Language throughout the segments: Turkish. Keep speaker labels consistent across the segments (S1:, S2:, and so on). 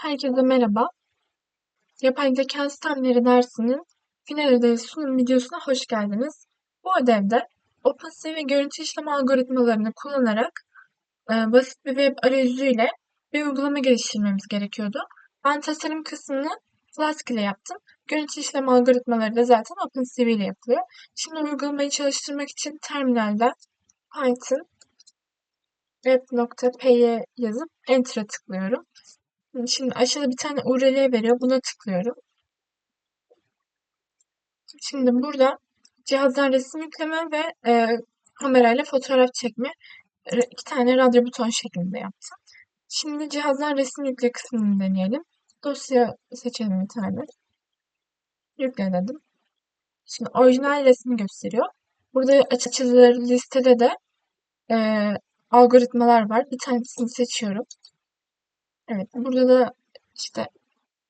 S1: Herkese merhaba. Yapay zeka sistemleri dersinin final ödevi sunum videosuna hoş geldiniz. Bu ödevde OpenCV görüntü işleme algoritmalarını kullanarak e, basit bir web arayüzüyle bir uygulama geliştirmemiz gerekiyordu. Ben tasarım kısmını Flask ile yaptım. Görüntü işleme algoritmaları da zaten OpenCV ile yapılıyor. Şimdi uygulamayı çalıştırmak için terminalde Python web.py yazıp Enter'a tıklıyorum. Şimdi aşağıda bir tane URL veriyor. Buna tıklıyorum. Şimdi burada cihazdan resim yükleme ve e, kamerayla fotoğraf çekme iki tane radyo buton şeklinde yaptım. Şimdi cihazdan resim yükle kısmını deneyelim. Dosya seçelim bir tane. Yükle dedim. Şimdi orijinal resmi gösteriyor. Burada açıcıları listede de e, algoritmalar var. Bir tanesini seçiyorum. Evet, burada da işte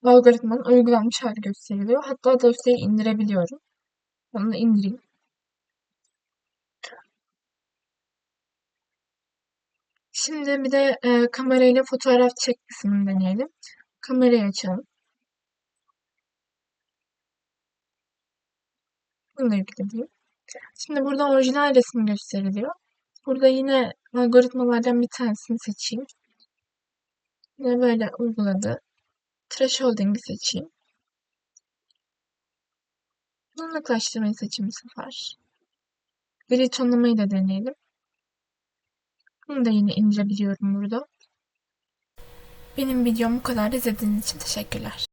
S1: algoritmanın uygulanmış hali gösteriliyor. Hatta dosyayı indirebiliyorum. Onu da indireyim. Şimdi bir de e, kamerayla fotoğraf çek kısmını deneyelim. Kamerayı açalım. Bunu da yükledim. Şimdi burada orijinal resim gösteriliyor. Burada yine algoritmalardan bir tanesini seçeyim. Yine böyle uyguladı. Thresholding'i seçeyim. Bulanıklaştırmayı seçeyim bu sefer. Gri tonlamayı da deneyelim. Bunu da yine indirebiliyorum burada. Benim videom bu kadar. İzlediğiniz için teşekkürler.